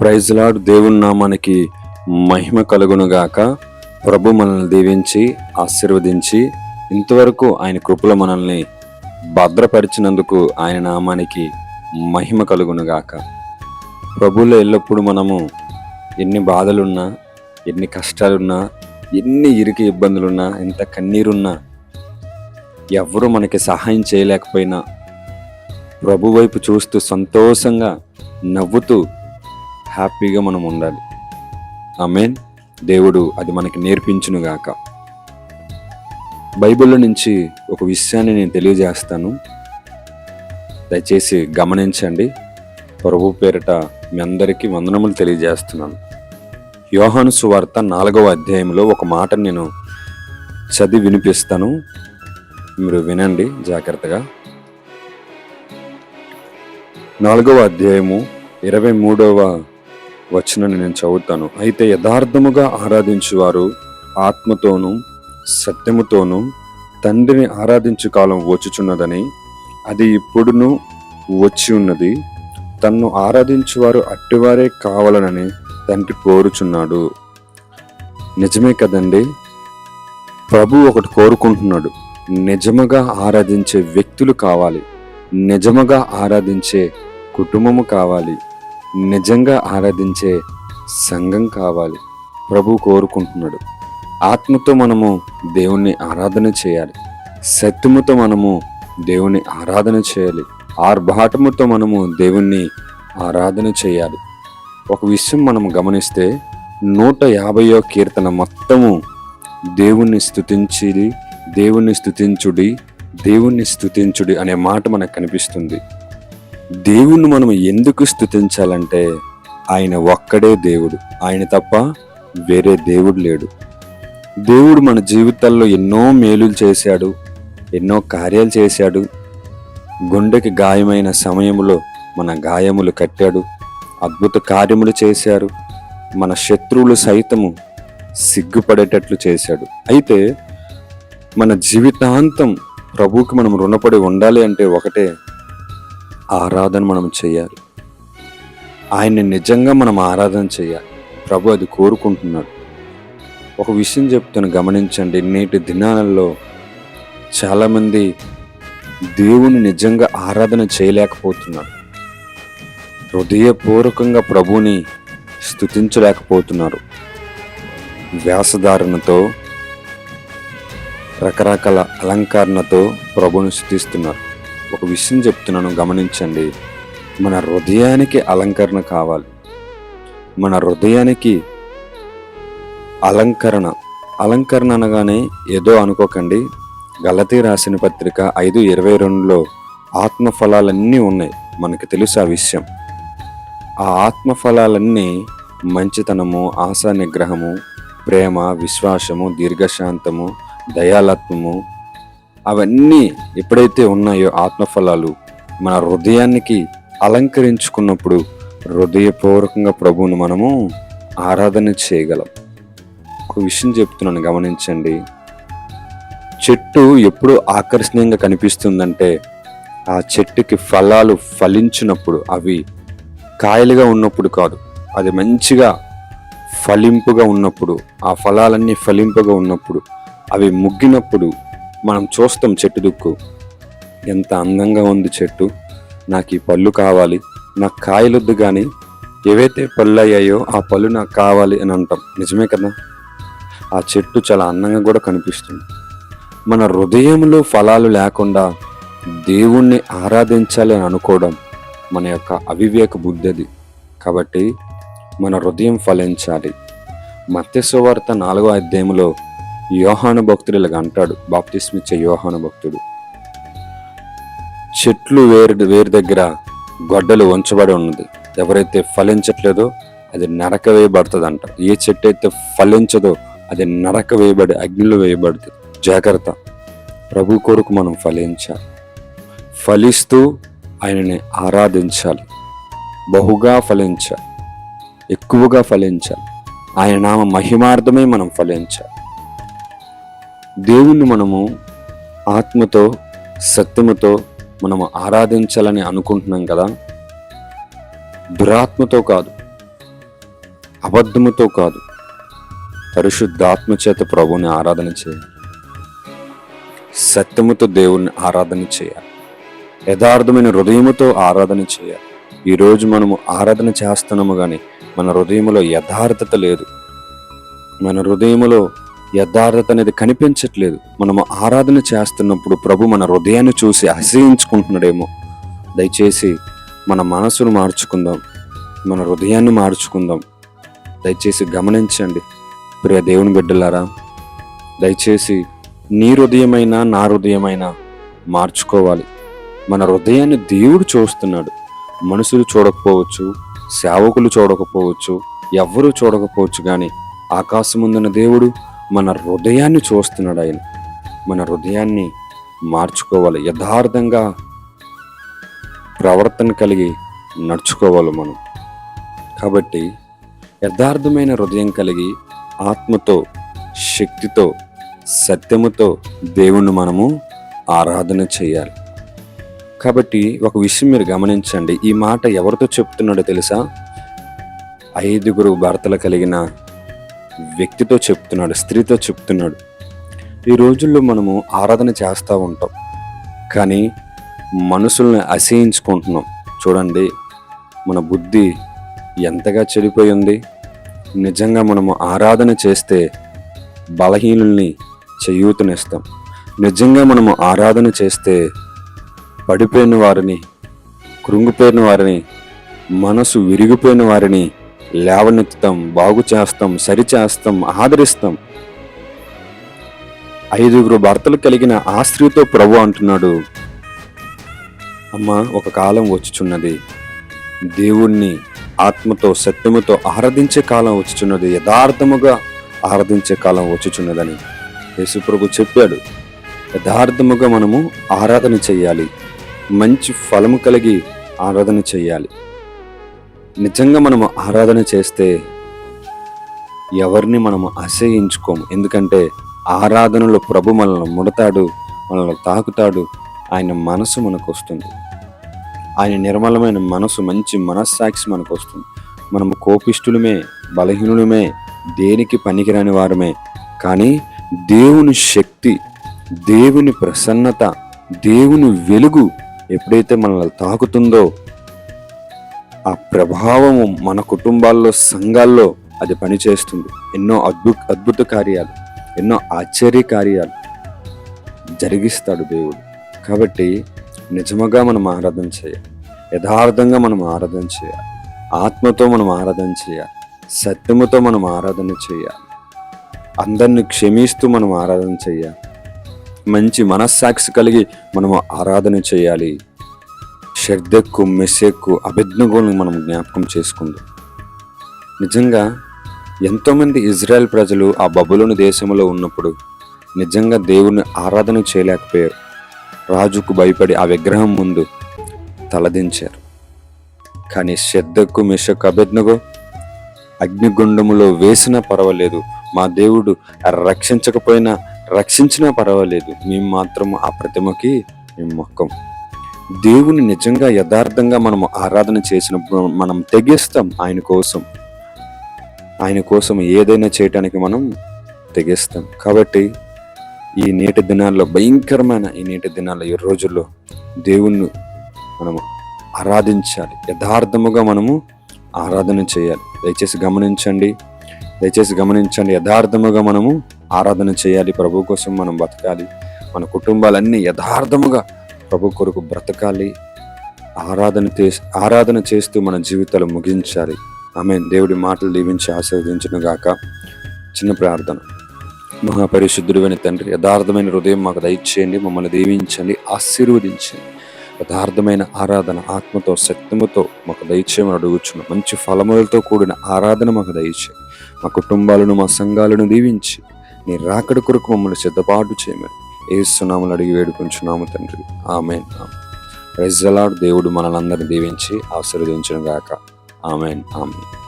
Praise lord దేవుని నామానికి మహిమ కలుగునుగాక. ప్రభు మనల్ని దీవించి ఆశీర్వదించి ఇంతవరకు ఆయన కృపలో మనల్ని భద్రపరిచినందుకు ఆయన నామానికి మహిమ కలుగునుగాక. ప్రభులో ఎల్లప్పుడూ మనము ఎన్ని బాధలున్నా ఎన్ని కష్టాలున్నా ఎన్ని ఇరికి ఇబ్బందులున్నా ఎంత కన్నీరున్నా ఎవరు మనకి సహాయం చేయలేకపోయినా ప్రభు వైపు చూస్తూ సంతోషంగా నవ్వుతూ హ్యాపీగా మనం ఉండాలి. ఆమెన్. దేవుడు అది మనకి నేర్పించునుగాక. బైబిల్లో నుంచి ఒక విషయాన్ని నేను తెలియజేస్తాను. దయచేసి గమనించండి. ప్రభు పేరిట మీ అందరికీ వందనములు తెలియజేస్తున్నాను. యోహాను సువార్త నాలుగవ అధ్యాయంలో ఒక మాట నేను చదివి వినిపిస్తాను. మీరు వినండి జాగ్రత్తగా. నాలుగవ అధ్యాయము ఇరవై మూడవ వచనాన్ని నేను చదువుతాను. అయితే యథార్థముగా ఆరాధించువారు ఆత్మతోనూ సత్యముతోనూ తండ్రిని ఆరాధించు కాలం వచ్చుచున్నదని అది ఇప్పుడును వచ్చి ఉన్నది. తన్ను ఆరాధించువారు అట్టివారే కావాలనని తండ్రి కోరుచున్నాడు. నిజమే కదండి? ప్రభు ఒకటి కోరుకుంటున్నాడు. నిజముగా ఆరాధించే వ్యక్తులు కావాలి. నిజముగా ఆరాధించే కుటుంబము కావాలి. నిజంగా ఆరాధించే సంఘం కావాలి. ప్రభు కోరుకుంటున్నాడు. ఆత్మతో మనము దేవుణ్ణి ఆరాధన చేయాలి. సత్యముతో మనము దేవుణ్ణి ఆరాధన చేయాలి. ఆర్భాటముతో మనము దేవుణ్ణి ఆరాధన చేయాలి. ఒక విషయం మనం గమనిస్తే నూట యాభయో కీర్తన మొత్తము దేవుణ్ణి స్థుతించి దేవుణ్ణి స్థుతించుడి దేవుణ్ణి స్థుతించుడి అనే మాట మనకు కనిపిస్తుంది. దేవుణ్ణి మనం ఎందుకు స్తుతించాలంటే ఆయన ఒక్కడే దేవుడు. ఆయన తప్ప వేరే దేవుడు లేడు. దేవుడు మన జీవితాల్లో ఎన్నో మేలులు చేశాడు ఎన్నో కార్యాలు చేశాడు. గుండెకి గాయమైన సమయంలో మన గాయములు కట్టాడు అద్భుత కార్యములు చేశారు. మన శత్రువులు సైతము సిగ్గుపడేటట్లు చేశాడు. అయితే మన జీవితాంతం ప్రభువుకి మనం రుణపడి ఉండాలి అంటే ఒకటే ఆరాధన మనం చేయాలి. ఆయన్ని నిజంగా మనం ఆరాధన చేయాలి. ప్రభు అది కోరుకుంటున్నాడు. ఒక విషయం చెప్తాను గమనించండి. నేటి దినాలలో చాలామంది దేవుని నిజంగా ఆరాధన చేయలేకపోతున్నారు. హృదయపూర్వకంగా ప్రభుని స్థుతించలేకపోతున్నారు వ్యాసధారణతో రకరకాల అలంకరణతో ప్రభుని స్థుతిస్తున్నారు ఒక విషయం చెప్తున్నాను గమనించండి. మన హృదయానికి అలంకరణ కావాలి. మన హృదయానికి అలంకరణ. అలంకరణ అనగానే ఏదో అనుకోకండి. గలతీ రాసిన పత్రిక ఐదు ఇరవై రెండులో ఆత్మఫలాలన్నీ ఉన్నాయి. మనకు తెలుసు ఆ విషయం. ఆ ఆత్మఫలాలన్నీ మంచితనము ఆశా నిగ్రహము ప్రేమ విశ్వాసము దీర్ఘశాంతము దయాలత్వము అవన్నీ ఎప్పుడైతే ఉన్నాయో ఆత్మఫలాలు మన హృదయానికి అలంకరించుకున్నప్పుడు హృదయపూర్వకంగా ప్రభువును మనము ఆరాధన చేయగలం. ఒక విషయం చెప్తున్నాను గమనించండి. చెట్టు ఎప్పుడు ఆకర్షణీయంగా కనిపిస్తుందంటే ఆ చెట్టుకి ఫలాలు ఫలించినప్పుడు అవి కాయలుగా ఉన్నప్పుడు కాదు అది మంచిగా ఫలింపుగా ఉన్నప్పుడు ఆ ఫలాలన్నీ ఫలింపుగా ఉన్నప్పుడు అవి ముగ్గినప్పుడు మనం చూస్తాం చెట్టు దుక్కు. ఎంత అందంగా ఉంది చెట్టు. నాకు ఈ పళ్ళు కావాలి. నాకు కాయలొద్దు కానీ ఏవైతే పళ్ళు అయ్యాయో ఆ పళ్ళు నాకు కావాలి అని అంటాం. నిజమే కదా? ఆ చెట్టు చాలా అందంగా కూడా కనిపిస్తుంది. మన హృదయంలో ఫలాలు లేకుండా దేవుణ్ణి ఆరాధించాలి అని అనుకోవడం మన యొక్క అవివేక బుద్ధది కాబట్టి మన హృదయం ఫలించాలి. మత్స్యవార్త నాలుగో అధ్యాయంలో యోహాను భక్తుడు ఇలాగ అంటాడు బాప్తిస్మిచ్చే యోహాను భక్తుడు. చెట్లు వేరు వేరు దగ్గర గొడ్డలు ఉంచబడి ఉన్నది. ఎవరైతే ఫలించట్లేదో అది నరక వేయబడుతుందంట. ఏ చెట్టు అయితే ఫలించదో అది నరక వేయబడి అగ్నిలో వేయబడుతుంది. జాగ్రత్త. ప్రభు కొరకు మనం ఫలించాలి. ఫలిస్తూ ఆయనని ఆరాధించాలి. బహుగా ఫలించాలి. ఎక్కువగా ఫలించాలి. ఆయన నామ మహిమార్థమే మనం ఫలించాలి. దేవుణ్ణి మనము ఆత్మతో సత్యముతో మనము ఆరాధించాలని అనుకుంటున్నాం కదా? దురాత్మతో కాదు అబద్ధముతో కాదు. పరిశుద్ధాత్మ చేత ప్రభువుని ఆరాధన చేయాలి. సత్యముతో దేవుణ్ణి ఆరాధన చేయాలి. యథార్థమైన హృదయముతో ఆరాధన చేయాలి. ఈరోజు మనము ఆరాధన చేస్తున్నాము కానీ మన హృదయములో యథార్థత లేదు. మన హృదయములో యథార్థత అనేది కనిపించట్లేదు. మనము ఆరాధన చేస్తున్నప్పుడు ప్రభు మన హృదయాన్ని చూసి అసహించుకుంటున్నాడేమో దయచేసి మన మనసును మార్చుకుందాం. మన హృదయాన్ని మార్చుకుందాం. దయచేసి గమనించండి. ప్రియ దేవుని బిడ్డలారా దయచేసి నీ హృదయమైనా నా హృదయమైనా మార్చుకోవాలి. మన హృదయాన్ని దేవుడు చూస్తున్నాడు. మనుషులు చూడకపోవచ్చు సేవకులు చూడకపోవచ్చు ఎవ్వరూ చూడకపోవచ్చు కానీ ఆకాశముందున్న దేవుడు మన హృదయాన్ని చూస్తున్నాడు ఆయన. మన హృదయాన్ని మార్చుకోవాలి. యథార్థంగా ప్రవర్తన కలిగి నడుచుకోవాలి మనం. కాబట్టి యథార్థమైన హృదయం కలిగి ఆత్మతో శక్తితో సత్యముతో దేవుణ్ణి మనము ఆరాధన చేయాలి. కాబట్టి ఒక విషయం మీరు గమనించండి. ఈ మాట ఎవరితో చెప్తున్నాడో తెలుసా? ఐదుగురు భర్తలు కలిగిన వ్యక్తితో చెప్తున్నాడు స్త్రీతో చెప్తున్నాడు. ఈ రోజుల్లో మనము ఆరాధన చేస్తూ ఉంటాం. కానీ మనుషుల్ని అసహించుకుంటున్నాం. చూడండి మన బుద్ధి ఎంతగా చెడిపోయి ఉంది. నిజంగా మనము ఆరాధన చేస్తే బలహీనుల్ని చేయూతనిస్తాం. నిజంగా మనము ఆరాధన చేస్తే పడిపోయిన వారిని కృంగిపోయిన వారిని మనసు విరిగిపోయిన వారిని లేవనెత్తుతాం బాగు చేస్తాం సరిచేస్తాం ఆదరిస్తాం. ఐదుగురు భర్తలు కలిగిన ఆ స్త్రీతో ప్రభు అంటున్నాడు అమ్మ ఒక కాలం వచ్చుచున్నది. దేవుణ్ణి ఆత్మతో సత్యముతో ఆరాధించే కాలం వచ్చుచున్నది. యథార్థముగా ఆరాధించే కాలం వచ్చుచున్నదని యేసుప్రభు చెప్పాడు. యథార్థముగా మనము ఆరాధన చేయాలి. మంచి ఫలము కలిగి ఆరాధన చేయాలి. నిజంగా మనము ఆరాధన చేస్తే ఎవరిని మనము అసహించుకోము. ఎందుకంటే ఆరాధనలో ప్రభు మనల్ని ముడతాడు మనల్ని తాకుతాడు ఆయన మనసు మనకు వస్తుంది ఆయన నిర్మలమైన మనసు మంచి మనస్సాక్షి మనకు వస్తుంది మనము కోపిష్ఠులమే బలహీనులమే దేనికి పనికిరాని వారమే. కానీ దేవుని శక్తి దేవుని ప్రసన్నత దేవుని వెలుగు ఎప్పుడైతే మనల్ని తాకుతుందో ఆ ప్రభావము మన కుటుంబాల్లో సంఘాల్లో అది పనిచేస్తుంది. ఎన్నో అద్భుత అద్భుత కార్యాలు ఎన్నో ఆశ్చర్య కార్యాలు జరిగిస్తాడు దేవుడు. కాబట్టి నిజముగా మనం ఆరాధన చేయాలి. యథార్థంగా మనం ఆరాధన చేయాలి. ఆత్మతో మనం ఆరాధన చేయాలి. సత్యముతో మనం ఆరాధన చేయాలి. అందరిని క్షమిస్తూ మనం ఆరాధన చేయాలి. మంచి మనస్సాక్షి కలిగి మనము ఆరాధన చేయాలి. షర్దెక్కు మెస్సెక్కు అభిజ్ఞగోను మనం జ్ఞాపకం చేసుకుందాం. నిజంగా ఎంతోమంది ఇజ్రాయెల్ ప్రజలు ఆ బబులోని దేశంలో ఉన్నప్పుడు నిజంగా దేవుని ఆరాధన చేయలేకపోయారు. రాజుకు భయపడి ఆ విగ్రహం ముందు తలదించారు. కానీ శ్రద్ధకు మిషకు అభిజ్ఞగో అగ్నిగుండములో వేసినా పర్వాలేదు. మా దేవుడు రక్షించకపోయినా రక్షించినా పర్వాలేదు. మేము మాత్రం ఆ ప్రతిమకి మేము మొక్కం. దేవుని నిజంగా యథార్థంగా మనం ఆరాధన చేసినప్పుడు మనం తెగిస్తాం ఆయన కోసం. ఆయన కోసం ఏదైనా చేయటానికి మనం తెగిస్తాం. కాబట్టి ఈ నేటి దినాల్లో భయంకరమైన ఈ నేటి దినాల్లో ఈ రోజుల్లో దేవుణ్ణి మనము ఆరాధించాలి. యథార్థముగా మనము ఆరాధన చేయాలి. దయచేసి గమనించండి. దయచేసి గమనించండి. యథార్థముగా మనము ఆరాధన చేయాలి. ప్రభు కోసం మనం బతకాలి. మన కుటుంబాలన్నీ యథార్థముగా ప్రభు కొరకు బ్రతకాలి. ఆరాధన ఆరాధన చేస్తూ మన జీవితాలు ముగించాలి. ఆమె దేవుడి మాటలు దీవించి ఆశీర్వదించను గాక. చిన్న ప్రార్థన. మహాపరిశుద్ధుడైన తండ్రి యథార్థమైన హృదయం మాకు దయచేయండి. మమ్మల్ని దీవించండి. ఆశీర్వదించండి. యథార్థమైన ఆరాధన ఆత్మతో శక్తిముతో మాకు దయచేయమని అడుగుచున్న. మంచి ఫలములతో కూడిన ఆరాధన మాకు దయచేయి. మా కుటుంబాలను మా సంఘాలను దీవించి నీ రాకడ కొరకు మమ్మల్ని సిద్ధపాటు చేయమని ఏసునామలు అడిగి వేడుకుంటున్నాము తండ్రి. ఆమె ప్రజలాడు దేవుడు మనలందరినీ దీవించి ఆశీర్వదించను గాక ఆమెన్. ఆమెన్.